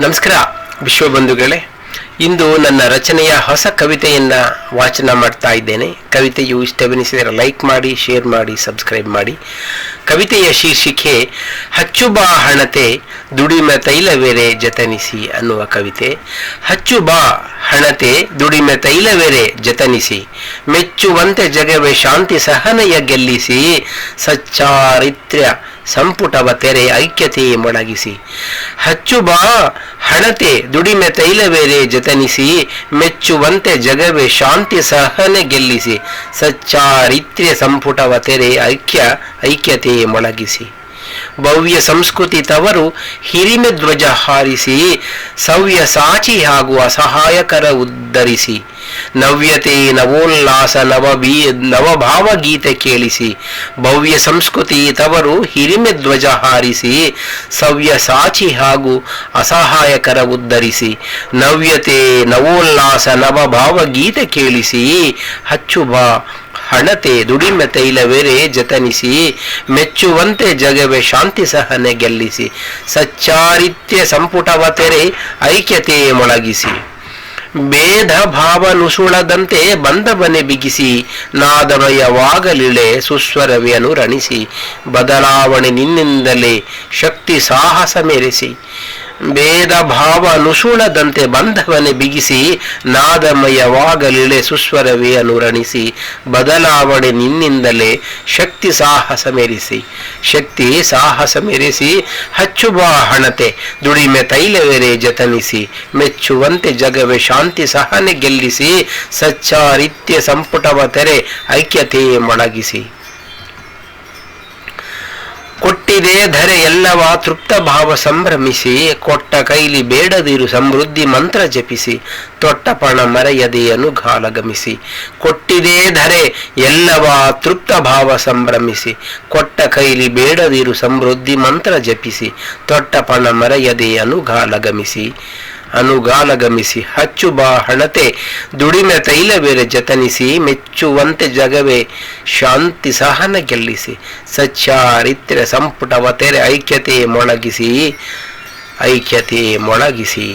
ನಮಸ್ಕಾರ, ವಿಶ್ವಬಂಧುಗಳೇ. ಇಂದು ನನ್ನ ರಚನೆಯ ಹೊಸ ಕವಿತೆಯನ್ನ ವಾಚನ ಮಾಡ್ತಾ ಇದ್ದೇನೆ. ಕವಿತೆಯು ಇಷ್ಟವೆನಿಸಿದರೆ ಲೈಕ್ ಮಾಡಿ, ಶೇರ್ ಮಾಡಿ, ಸಬ್ಸ್ಕ್ರೈಬ್ ಮಾಡಿ. ಕವಿತೆಯ ಶೀರ್ಷಿಕೆ ಹಚ್ಚು ಬಾ ಹಣತೆ, ದುಡಿಮೆ ತೈಲವೇರೆ ಜತನಿಸಿ ಅನ್ನುವ ಕವಿತೆ. ಹಚ್ಚು ಬಾ ಹಣತೆ, ದುಡಿಮೆ ತೈಲವೇರೆ ಜತನಿಸಿ. ಮೆಚ್ಚುವಂತೆ ಜಗವೇ ಶಾಂತಿ ಸಹನೆಯ ಗೆಲ್ಲಿಸಿ. ಸಚ್ಚಾರಿತ್ರ್ಯ ಸಂಪುಟವ ತೆರೆ ಐಕ್ಯತೆ ಮೊಳಗಿಸಿ. ಹಚ್ಚು ಬಾ, ಹಣತೆ, ದುಡಿಮೆ ತೈಲವೇರೆ ಜತನಿಸಿ, ಮೆಚ್ಚುವಂತೆ ಜಗವೇ ಶಾಂತಿ ಸಹನೆ ಗೆಲ್ಲಿಸಿ. ಸಚ್ಚಾರಿತ್ರ್ಯ ಸಂಪುಟವ ತೆರೆ ಐಕ್ಯ ಐಕ್ಯತೆ ಮೊಳಗಿಸಿ. ಭವ್ಯ ಸಂಸ್ಕೃತಿ ತವರು ಹಿರಿಮೆ ಧ್ವಜ ಹಾರಿಸಿ, ಸವ್ಯ ಸಾಚಿ ಹಾಗೂ ಅಸಹಾಯಕರ ಉದ್ಧರಿಸಿ. ನವ್ಯತೆ ನವೋಲ್ಲಾಸ ನವ ಬೀ ನವಭಾವ ಗೀತೆ ಕೇಳಿಸಿ, ಭವ್ಯ ಸಂಸ್ಕೃತಿ ತವರು ಹಿರಿಮೆ ಧ್ವಜ ಹಾರಿಸಿ, ಸವ್ಯ ಸಾಚಿ ಹಾಗೂ ಅಸಹಾಯಕರ ಉದ್ಧರಿಸಿ, ನವ್ಯತೆ ನವೋಲ್ಲಾಸ ನವಭಾವ ಗೀತೆ ಕೇಳಿಸಿ, ಹಚ್ಚು ಬಾ ಹಣತೆ ದುಡಿಮೆ ತೈಲವೆರೆ ಜತನಿಸಿ, ಮೆಚ್ಚುವಂತೆ ಜಗವೇ ಶಾಂತಿ ಸಹನೆ ಗೆಲ್ಲಿಸಿ, ಸಚ್ಚಾರಿತ್ಯ ಸಂಪುಟವ ತೆರೆ ಐಕ್ಯತೆ ಮೊಳಗಿಸಿ. ಭಾವ ನುಸುಳದಂತೆ ಬಂಧವನೆ ಬಿಗಿಸಿ ನಾದಮಯವಾಗಲಿಳೆ ಸುಸ್ವರವಿಯನು ರಣಿಸಿ ಬದಲಾವಣೆ ನಿನ್ನಿಂದಲೇ ಶಕ್ತಿ ಸಾಹಸ ಮೆರೆಸಿ. ಭೇದ ಭಾವ ನುಸುಳದಂತೆ ಬಂಧವನೆ ಬಿಗಿಸಿ ನಾದಮಯವಾಗಲಿಳೆ ಸುಸ್ವರವೇ ಅನುರಣಿಸಿ ಬದಲಾವಣೆ ನಿನ್ನಿಂದಲೇ ಶಕ್ತಿ ಸಾಹಸ ಮೆರೆಸಿ. ಶಕ್ತಿ ಸಾಹಸ ಮೆರೆಸಿ ಹಚ್ಚುಬಾ ಹಣತೆ ದುಡಿಮೆ ತೈಲವೆರೆ ಜತನಿಸಿ ಮೆಚ್ಚುವಂತೆ ಜಗವೇ ಶಾಂತಿ ಸಹನೆ ಗೆಲ್ಲಿಸಿ ಸಚ್ಚಾರಿತ್ಯ ಸಂಪುಟವ ತೆರೆ ಐಕ್ಯತೆ ಮೊಳಗಿಸಿ. ಕೊಟ್ಟಿದೆ ಧರೆ ಎಲ್ಲವ ತೃಪ್ತ ಭಾವ ಸಂಭ್ರಮಿಸಿ, ಕೊಟ್ಟ ಕೈಲಿ ಬೇಡದಿರು ಸಮೃದ್ಧಿ ಮಂತ್ರ ಜಪಿಸಿ, ತೊಟ್ಟ ಪಣ ಮರೆಯದೆ ಘಾಲಗಮಿಸಿ ಕೊಟ್ಟಿದೆ ಧರೆ ಎಲ್ಲವ ತೃಪ್ತ ಭಾವ ಸಂಭ್ರಮಿಸಿ, ಕೊಟ್ಟ ಕೈಲಿ ಬೇಡದಿರು ಸಮೃದ್ಧಿ ಮಂತ್ರ ಜಪಿಸಿ, ತೊಟ್ಟ ಪಣ ಘಾಲ ಅನುಗಾಲಗಮಿಸಿ ಅನುಗಾಲಗಮಿಸಿ ಹಚ್ಚು ಬಾ ಹಣತೆ, ದುಡಿಮೆ ತೈಲವೇರೆ ಜತನಿಸಿ, ಮೆಚ್ಚುವಂತೆ ಜಗವೇ, ಶಾಂತಿ ಸಹನ ಗೆಲ್ಲಿಸಿ, ಸಚ್ಚಾರಿತ್ರ್ಯ ಸಂಪುಟವ ತೆರೆ ಐಕ್ಯತೆ ಮೊಳಗಿಸಿ ಐಕ್ಯತೆ ಮೊಳಗಿಸಿ.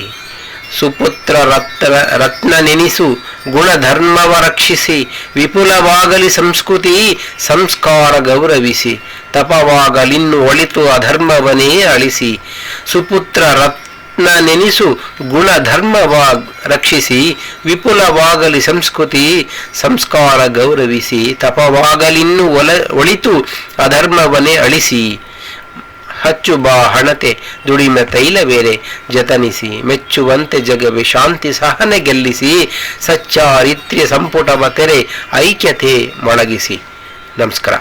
ಸುಪುತ್ರ ರತ್ನ ರತ್ನ ನೆನಿಸು, ಗುಣಧರ್ಮವ ರಕ್ಷಿಸಿ, ವಿಪುಲವಾಗಲಿ ಸಂಸ್ಕೃತಿ, ಸಂಸ್ಕಾರ ಗೌರವಿಸಿ, ತಪವಾಗಲಿನ್ನು ಒಳಿತು ಅಧರ್ಮವನೇ ಅಳಿಸಿ, ಸುಪುತ್ರ ರತ್ನ ನೆನಿಸು ಗುಣಧರ್ಮವಾಗ ರಕ್ಷಿಸಿ, ವಿಪುಲವಾಗಲಿ ಸಂಸ್ಕೃತಿ, ಸಂಸ್ಕಾರ ಗೌರವಿಸಿ, ತಪವಾಗಲಿನ್ನು ಒಲ, ಒಳಿತು ಅಧರ್ಮವನೇ ಅಳಿಸಿ. ಹಚ್ಚು ಬಾ ಹಣತೆ, ದುಡಿಮೆ ತೈಲವೇರೆ ಜತನಿಸಿ, ಮೆಚ್ಚುವಂತೆ ಜಗವೆ ಶಾಂತಿ ಸಹನೆ ಗೆಲ್ಲಿಸಿ, ಸಚ್ಚಾರಿತ್ರ್ಯ ಸಂಪುಟವ ತೆರೆ, ಐಕ್ಯತೆ ಮೊಳಗಿಸಿ. ನಮಸ್ಕಾರ.